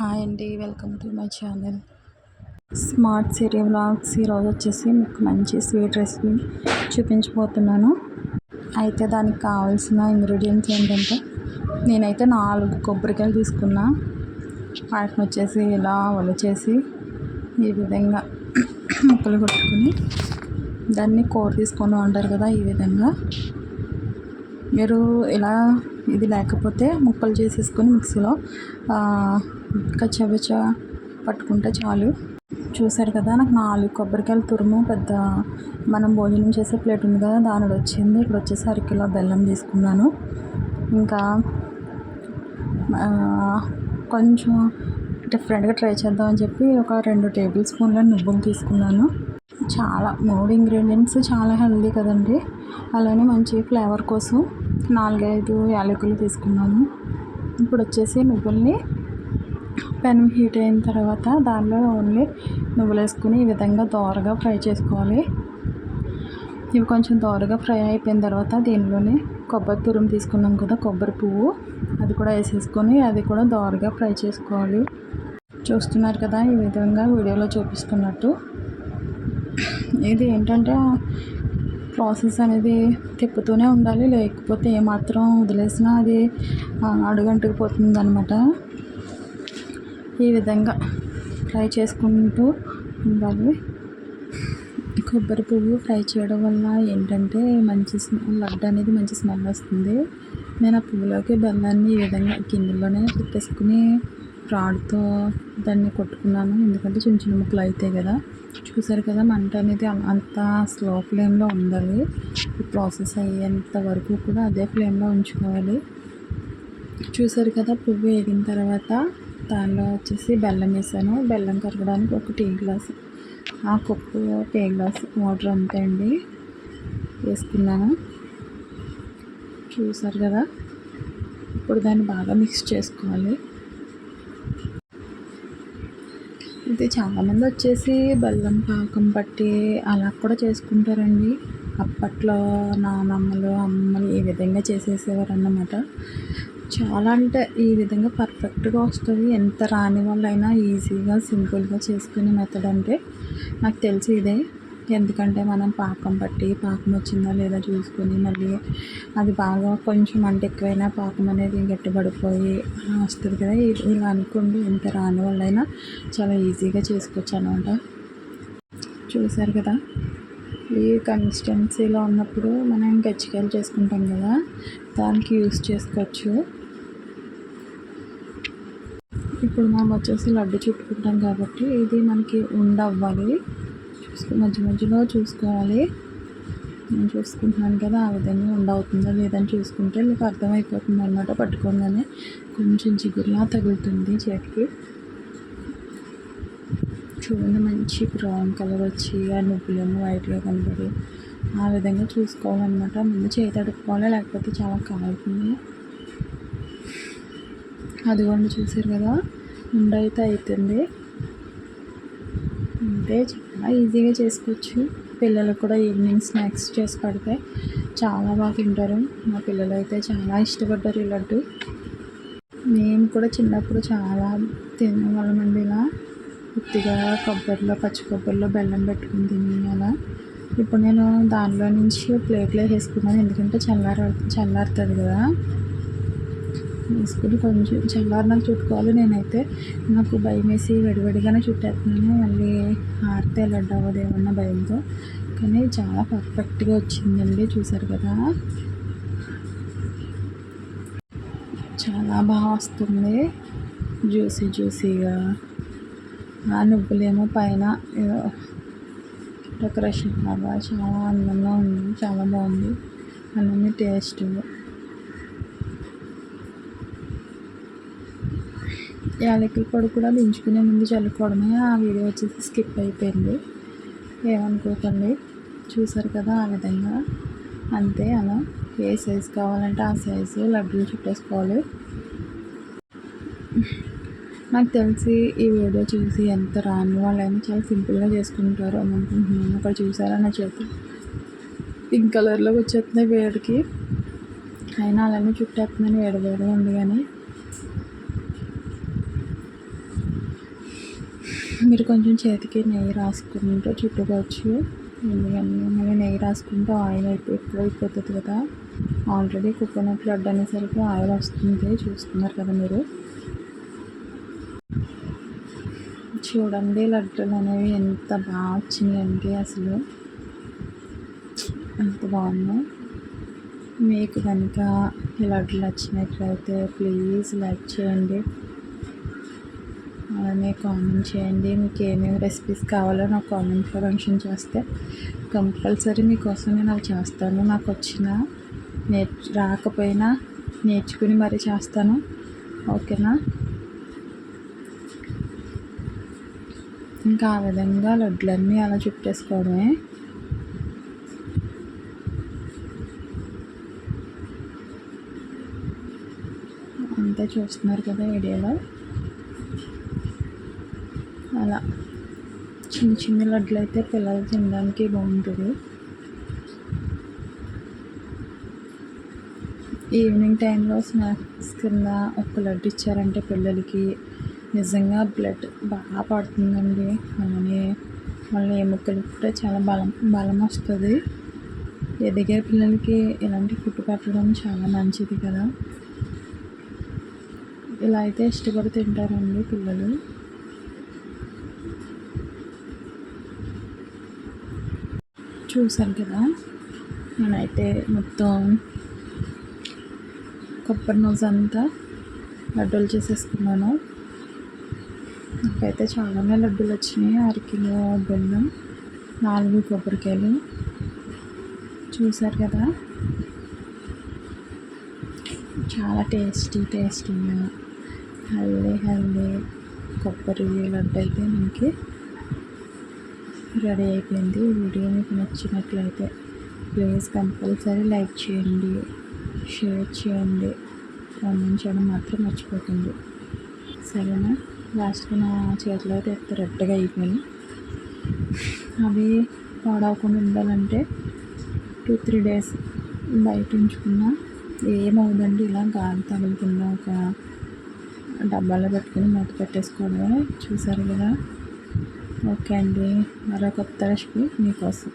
Hi అండి welcome to my channel. Smart Siri blogs ఈరోజు వచ్చేసి మీకు మంచి స్వీట్ రెసిపీ చూపించబోతున్నాను. అయితే దానికి కావాల్సిన ఇంగ్రీడియంట్స్ ఏంటంటే నేనైతే నాలుగు కొబ్బరికాయలు తీసుకున్నా. వాటిని వచ్చేసి ఇలా ఒలిచేసి ఈ విధంగా ముక్కలు కొట్టుకుని దాన్ని కూర తీసుకొని ఉంటారు కదా ఈ విధంగా. మీరు ఇలా ఇది లేకపోతే ముక్కలు చేసేసుకొని మిక్సీలో కచ్చబచ్చ పట్టుకుంటే చాలు. చూసారు కదా నాకు నాలుగు కొబ్బరికాయలు తురుము పెద్ద మనం భోజనం చేసే ప్లేట్ ఉంది కదా దానిలో వచ్చింది. ఇక్కడ వచ్చేసి అరకిలో బెల్లం తీసుకున్నాను. ఇంకా కొంచెం డిఫరెంట్గా ట్రై చేద్దామని చెప్పి ఒక రెండు టేబుల్ స్పూన్ల నువ్వులు తీసుకున్నాను. చాలా మూడు ఇంగ్రీడియంట్స్ చాలా హెల్దీ కదండి. అలానే మంచి ఫ్లేవర్ కోసం నాలుగైదు యాలకులు తీసుకున్నాను. ఇప్పుడు వచ్చేసి నువ్వుల్ని పెనం హీట్ అయిన తర్వాత దానిలో ఓన్లీ నువ్వులు వేసుకుని ఈ విధంగా దోరగా ఫ్రై చేసుకోవాలి. ఇవి కొంచెం దోరగా ఫ్రై అయిపోయిన తర్వాత దీనిలోనే కొబ్బరి తురుము తీసుకున్నాం కదా కొబ్బరి పువ్వు. అది కూడా వేసేసుకొని అది కూడా దోరగా ఫ్రై చేసుకోవాలి. చూస్తున్నారు కదా ఈ విధంగా వీడియోలో చూపిస్తున్నట్టు. ఇది ఏంటంటే ప్రాసెస్ అనేది తిప్పుతూనే ఉండాలి. లేకపోతే ఏమాత్రం వదిలేసినా అది అడుగంటుకు పోతుంది అనమాట ఈ విధంగా ఫ్రై చేసుకుంటూ ఉండాలి. కొబ్బరి పువ్వు ఫ్రై చేయడం వల్ల ఏంటంటే మంచి స్మెల్ లడ్డు అనేది మంచి స్మెల్ వస్తుంది. నేను ఆ పువ్వులోకి బెల్లాన్ని ఈ విధంగా గిన్నెలోనే పెట్టేసుకుని రాడ్తో దాన్ని కొట్టుకున్నాను. ఎందుకంటే చిన్న చిన్న ముక్కలు అవుతాయి కదా. చూసారు కదా మంట అనేది అంత స్లో ఫ్లేమ్లో ఉండాలి. ఈ ప్రాసెస్ అయ్యేంత వరకు కూడా అదే ఫ్లేమ్లో ఉంచుకోవాలి. చూసారు కదా పువ్వు వేగిన తర్వాత దానిలో వచ్చేసి బెల్లం వేసాను. బెల్లం కరగడానికి ఒక టీ గ్లాస్ ఆ కప్పు టీ గ్లాస్ వాటర్ అంతే అండి వేసుకున్నాను. చూసారు కదా ఇప్పుడు దాన్ని బాగా మిక్స్ చేసుకోవాలి. ఇది చాలామంది వచ్చేసి బెల్లం పాకం పట్టి అలా కూడా చేసుకుంటారండి. అప్పట్లో నానమ్మలు అమ్మలు ఈ విధంగా చేసేసేవారు అన్నమాట చాలా అంటే ఈ విధంగా పర్ఫెక్ట్గా వస్తుంది. ఎంత రాని వాళ్ళైనా ఈజీగా సింపుల్గా చేసుకునే మెథడ్ అంటే నాకు తెలిసి ఇదే. ఎందుకంటే మనం పాకం పట్టి పాకం వచ్చిందా లేదా చూసుకొని మళ్ళీ అది బాగా కొంచెం అంటే ఎక్కువైనా పాకం అనేది గట్టిపడిపోయి వస్తుంది కదా. ఇలా అనుకోండి ఎంత రాని వాళ్ళైనా చాలా ఈజీగా చేసుకోవచ్చు అనమాట చూసారు కదా? ఈ కన్సిస్టెన్సీలో ఉన్నప్పుడు మనం గచ్చికాయలు చేసుకుంటాం కదా దానికి యూస్ చేసుకోవచ్చు. ఇప్పుడు మనం వచ్చేసి లడ్డు చుట్టుకుంటాం కాబట్టి ఇది మనకి ఉండవ్వాలి. చూసుకో మధ్య మధ్యలో చూసుకోవాలి. నేను చూసుకుంటున్నాను కదా ఆ విధంగా ఉండవుతుందా లేదని చూసుకుంటే మీకు అర్థమైపోతుంది అనమాట పట్టుకోగానే. కొంచెం చిగురులా తగులుతుంది చేతికి. చూడండి మంచి బ్రౌన్ కలర్ వచ్చి ఆ నువ్వులేమో వైట్గా కనబడి. ఆ విధంగా చూసుకోవాలన్నమాట. ముందు చేతి అడుక్కోవాలి లేకపోతే చాలా కాలుతుంది. అదిగోండి చూసారు కదా? ఉండైతే అయితే అవుతుంది అయితే చాలా ఈజీగా చేసుకోవచ్చు. పిల్లలకు కూడా ఈవినింగ్ స్నాక్స్ చేసి పెడితే చాలా బాగా తింటారు. మా పిల్లలు అయితే చాలా ఇష్టపడ్డారు ఈ లడ్డు. మేము కూడా చిన్నప్పుడు చాలా తినేవాళ్ళమండి ఇలా. ఉత్తిగా కొబ్బరిలో పచ్చి కొబ్బరిలో బెల్లం పెట్టుకుని తిని అలా. ఇప్పుడు నేను దానిలో నుంచి ప్లేట్లో వేసుకున్నాను. ఎందుకంటే చల్లార చల్లారుతుంది కదా. వేసుకుని కొంచెం చల్లారినాక చుట్టుకోవాలి నేనైతే. నాకు భయం వేసి విడివిడిగానే చుట్టేస్తున్నాను. మళ్ళీ ఆరితే లడ్డు అవ్వదేమన్న భయంతో. కానీ చాలా పర్ఫెక్ట్గా వచ్చిందండి చూసారు కదా. చాలా బాగా వస్తుంది. జ్యూసీ జ్యూసీగా. ఆ నువ్వులేమో పైన డెకరేషన్ లాగా. చాలా అందంగా ఉంది చాలా బాగుంది. అన్నీ టేస్ట్ యాలకుల పొడి కూడా దించుకునే ముందు చల్లుకోవడమే. ఆ వీడియో వచ్చేసి స్కిప్ అయిపోయింది. ఏమనుకోకండి. చూసారు కదా ఆ విధంగా. అంతే అలా ఏ సైజు కావాలంటే ఆ సైజు లడ్డూలు చుట్టేసుకోవాలి. నాకు తెలిసి ఈ వీడియో చూసి ఎంత రాని వాళ్ళైనా చాలా సింపుల్గా చేసుకుంటారు అని అనుకుంటున్నాను. అక్కడ చూసారా నా చేతి? పింక్ కలర్లో వచ్చేస్తున్నాయి వేడికి. అయినా అలానే చుట్టేస్తున్నాను వేడి వేడిగా ఉంది కానీ మీరు కొంచెం చేతికి నెయ్యి రాసుకుంటూ చుట్టుకోవచ్చు ఎందుకంటే నెయ్యి రాసుకుంటూ ఆయిల్ అయిపోయి ఎక్కువ అయిపోతుంది కదా. ఆల్రెడీ కోకోనట్ లడ్డు అనేసరికి ఆయిల్ వస్తుంది. చూస్తున్నారు కదా మీరు. చూడండి లడ్డూలు అనేవి ఎంత బాగా వచ్చినాయండి అసలు. ఎంత బాగున్నాయి. మీకు కనుక ఈ లడ్డూలు నచ్చినట్లయితే ప్లీజ్ లైక్ చేయండి. అలానే కామెంట్ చేయండి. మీకు ఏమేమి రెసిపీస్ కావాలో నాకు కామెంట్లో మెన్షన్ చేస్తే కంపల్సరీ మీకోసం నేను అవి చేస్తాను. నాకు వచ్చిన నేర్చు రాకపోయినా నేర్చుకుని మరీ చేస్తాను. ఓకేనా? ఇంకా ఆ విధంగా లడ్లన్నీ అలా చుట్టేసుకోవడమే. అంతే చూస్తున్నారు కదా వీడియోలో అలా. చిన్న చిన్న లడ్లు అయితే పిల్లలు తినడానికి బాగుంటుంది. ఈవినింగ్ టైంలో స్నాక్స్ కింద ఒక లడ్డు ఇచ్చారంటే పిల్లలకి నిజంగా బ్లడ్ బాగా పడుతుందండి. అలానే మళ్ళీ ఎముకలు కూడా చాలా బలం బలం వస్తుంది. ఎదిగే పిల్లలకి ఇలాంటి ఫుడ్ పెట్టడం చాలా మంచిది కదా. ఇలా అయితే ఇష్టపడి తింటారండి పిల్లలు. చూసాను కదా. నేనైతే మొత్తం కొబ్బరి నూజ్ అంతా లడ్డూలు చేసేసుకున్నాను. నాకైతే చాలానే లడ్డూలు వచ్చినాయి. అరకిలో బెల్లం నాలుగు కొబ్బరికాయలు. చూసారు కదా. చాలా టేస్టీ టేస్టీగా. హల్దీ హల్దీ కొబ్బరి లడ్డు అయితే మనకి రెడీ అయిపోయింది. వీడియో మీకు నచ్చినట్లయితే ప్లీజ్ కంపల్సరీ లైక్ చేయండి షేర్ చేయండి కామెంట్ చేయడం మాత్రం మర్చిపోకండి. సరేనా? లాస్ట్కి నా చేతిలో అయితే ఎంత రెడ్గా అయిపోయింది. అవి పాడవకుండా ఉండాలంటే టూ త్రీ డేస్ బయట ఉంచుకున్న ఏమవుదండి ఇలా గాలి తగులుకున్న ఒక డబ్బాలో పెట్టుకుని మూత పెట్టేసుకోవడమే చూసారు కదా. ఓకే అండి మరో కొత్త రెసిపీ మీకోసం.